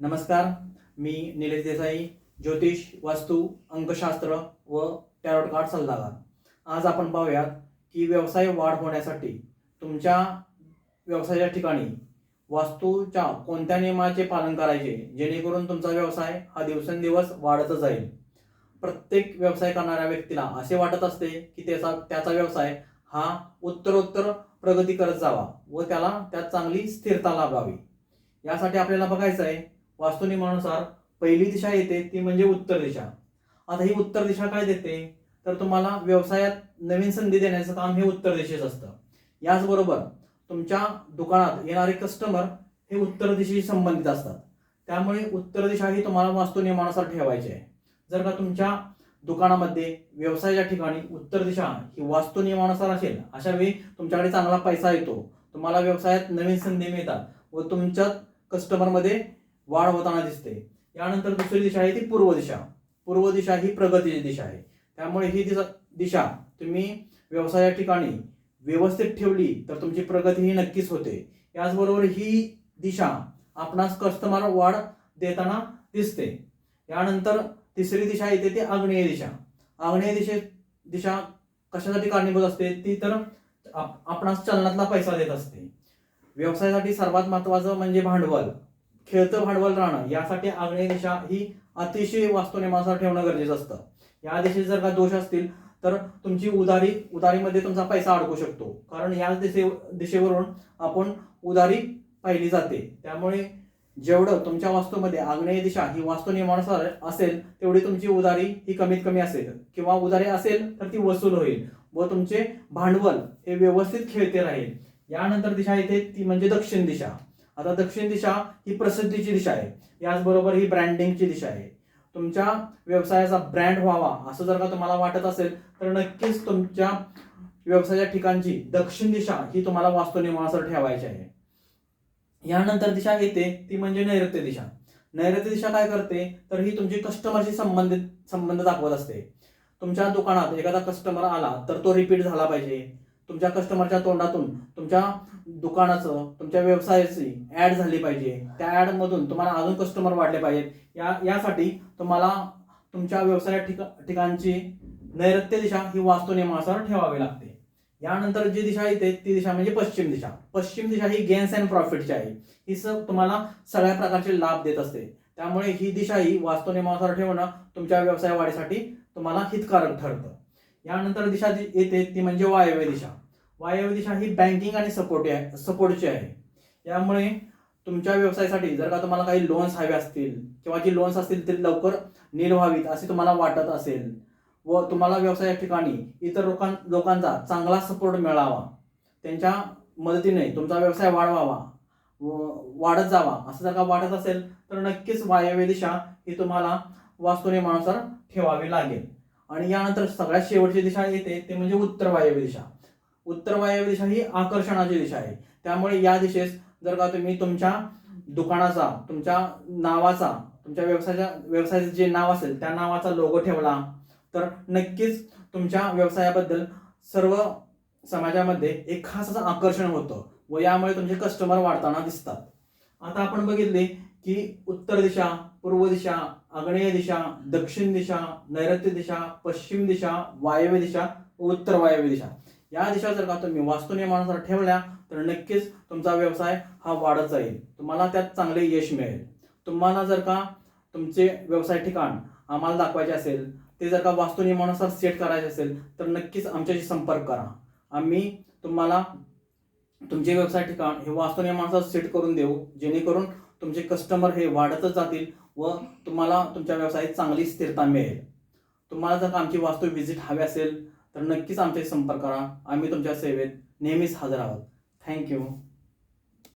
नमस्कार मी निलेश देसाई ज्योतिष वास्तू अंकशास्त्र व टॅरोट कार्ड सल्लागार. आज आपण पाहूयात की व्यवसाय वाढ होण्यासाठी तुमच्या व्यवसायाच्या ठिकाणी वास्तूच्या कोणत्या नियमाचे पालन करायचे जेणेकरून तुमचा व्यवसाय हा दिवसेंदिवस वाढतच जाईल. प्रत्येक व्यवसाय करणाऱ्या व्यक्तीला असे वाटत असते की त्याचा त्याचा व्यवसाय हा उत्तरोत्तर प्रगती करत जावा व त्याला त्यात चांगली स्थिरता लाभावी. यासाठी आपल्याला बघायचं आहे वास्तुनियमानुसार पहिली दिशा येते ती म्हणजे उत्तर दिशा. आता ही उत्तर दिशा काय देते? तर तुम्हाला व्यवसायात नवीन संधी देण्याचं काम हे उत्तर दिशेच असतं. याचबरोबर तुमच्या दुकानात येणारे कस्टमर हे उत्तर दिशेशी संबंधित असतात. त्यामुळे उत्तर दिशा ही तुम्हाला वास्तुनियमानुसार ठेवायची आहे. जर का तुमच्या दुकानामध्ये व्यवसायाच्या ठिकाणी उत्तर दिशा ही वास्तुनियमानुसार असेल अशा वेळी तुमच्याकडे चांगला पैसा येतो. तुम्हाला व्यवसायात नवीन संधी मिळतात व तुमच्या कस्टमरमध्ये वाढ होताना दिसते. यानंतर दुसरी दिशा आहे ती पूर्व दिशा. पूर्व दिशा ही प्रगतीची दिशा आहे. त्यामुळे ही दिशा दिशा तुम्ही व्यवसाया ठिकाणी व्यवस्थित ठेवली तर तुमची प्रगती ही नक्कीच होते. याचबरोबर ही दिशा आपणास कस्टमर वाढ देताना दिसते. यानंतर तिसरी दिशा येते ती आग्नेय दिशा. आग्नेय दिशे दिशा कशासाठी कारणीभूत असते? ती तर आप- आपणास चलनातला पैसा देत असते. व्यवसायासाठी सर्वात महत्वाचं म्हणजे भांडवल. खेळतं भांडवल राहणं यासाठी आग्नेय दिशा ही अतिशय वास्तुनियमानुसार ठेवणं गरजेचं असतं. या दिशेत जर का दोष असतील तर तुमची उधारी उधारीमध्ये तुमचा पैसा अडकू शकतो. कारण याच दिशे दिशेवरून आपण उधारी पाहिली जाते. त्यामुळे जेवढं तुमच्या वास्तूमध्ये आग्नेय दिशा ही वास्तुनियमानुसार असेल तेवढी तुमची उधारी ही कमीत कमी असेल. किंवा उधारी असेल तर ती वसूल होईल व तुमचे भांडवल हे व्यवस्थित खेळते राहील. यानंतर दिशा येते ती म्हणजे दक्षिण दिशा. आता दक्षिण दिशा ही प्रसिद्धीची दिशा आहे. याचबरोबर ही ब्रँडिंगची दिशा आहे. तुमच्या व्यवसायाचा ब्रँड व्हावा असं जर का तुम्हाला वाटत असेल तर नक्कीच तुमच्या व्यवसायाच्या ठिकाणची दक्षिण दिशा ही तुम्हाला वास्तुनियमानुसार ठेवायची आहे. यानंतर दिशा येते ती म्हणजे नैऋत्य दिशा. नैऋत्य दिशा काय करते? तर ही तुमची कस्टमरशी संबंधित संबंध दाखवत असते. तुमच्या दुकानात एखादा कस्टमर आला तर तो रिपीट झाला पाहिजे. तुमच्या कस्टमरच्या तोंडातून तुमच्या दुकानाचं तुमच्या व्यवसायाची ऍड झाली पाहिजे. त्या ऍड मधून तुम्हाला अजून कस्टमर वाढले पाहिजेत. या यासाठी तुम्हाला तुमच्या व्यवसाया ठिका ठिकाणची नैऋत्य दिशा ही वास्तुनियमानुसार ठेवावी लागते. यानंतर जी दिशा येते ती दिशा म्हणजे पश्चिम दिशा. पश्चिम दिशा ही गेन्स अँड प्रॉफिटची आहे. ही स तुम्हाला सगळ्या प्रकारचे लाभ देत असते. त्यामुळे ही दिशा ही वास्तुनियमानुसार ठेवणं तुमच्या व्यवसाय वाढीसाठी तुम्हाला हितकारक ठरतं. यानंतर दिशा जी येते ती म्हणजे वायव्य दिशा. वायव्य दिशा ही बँकिंग आणि सपोर्ट आहे सपोर्टची आहे. यामुळे तुमच्या व्यवसायासाठी जर का तुम्हाला काही लोन्स हवे असतील किंवा जी लोन्स असतील ते लवकर नील व्हावीत असे तुम्हाला वाटत असेल व तुम्हाला व्यवसाया ठिकाणी इतर लोकां लोकांचा चांगला सपोर्ट मिळावा. त्यांच्या मदतीने तुमचा व्यवसाय वाढवावा व वाढत जावा असं जर का वाटत असेल तर नक्कीच वायव्य दिशा ही तुम्हाला वास्तुनियमानुसार ठेवावी लागेल. आणि यानंतर सगळ्यात शेवटची दिशा येते ते म्हणजे उत्तर वायव्य दिशा. उत्तर वायव्य दिशा ही आकर्षणाची दिशा आहे. त्यामुळे या दिशेस जर का तुम्ही तुमच्या दुकानाचा तुमच्या नावाचा तुमच्या व्यवसायाच्या व्यवसायाचं जे नाव असेल त्या नावाचा लोगो ठेवला तर नक्कीच तुमच्या व्यवसायाबद्दल सर्व समाजामध्ये एक खास असं आकर्षण होतं व यामुळे तुमचे कस्टमर वाढताना दिसतात. आता आपण बघितले की उत्तर दिशा पूर्व दिशा आग्नेय दिशा दक्षिण दिशा नैऋत्य दिशा पश्चिम दिशा वायव्य दिशा व उत्तर वायव्य दिशा. या दिशा जर का तुम्ही वास्तुनियमानुसार ठेवल्या तर नक्कीच तुमचा व्यवसाय हा वाढत जाईल. तुम्हाला त्यात चांगले यश मिळेल. तुम्हाला जर का तुमचे व्यवसाय ठिकाण आम्हाला दाखवायचे असेल ते जर का वास्तुनियमानुसार सेट करायचे असेल तर नक्कीच आमच्याशी संपर्क करा. आम्ही तुम्हाला तुमचे व्यवसाय ठिकाण हे वास्तुनियमानुसार सेट करून देऊ जेणेकरून तुमचे कस्टमर हे वाढतच जातील व तुम्हाला तुमच्या व्यवसायात चांगली स्थिरता मिळेल. तुम्हाला जर आमची वास्तू व्हिजिट हवी असेल तर नक्कीच आमच्याशी संपर्क करा. आम्ही तुमच्या सेवेत नेहमीच हजर आहोत. थँक्यू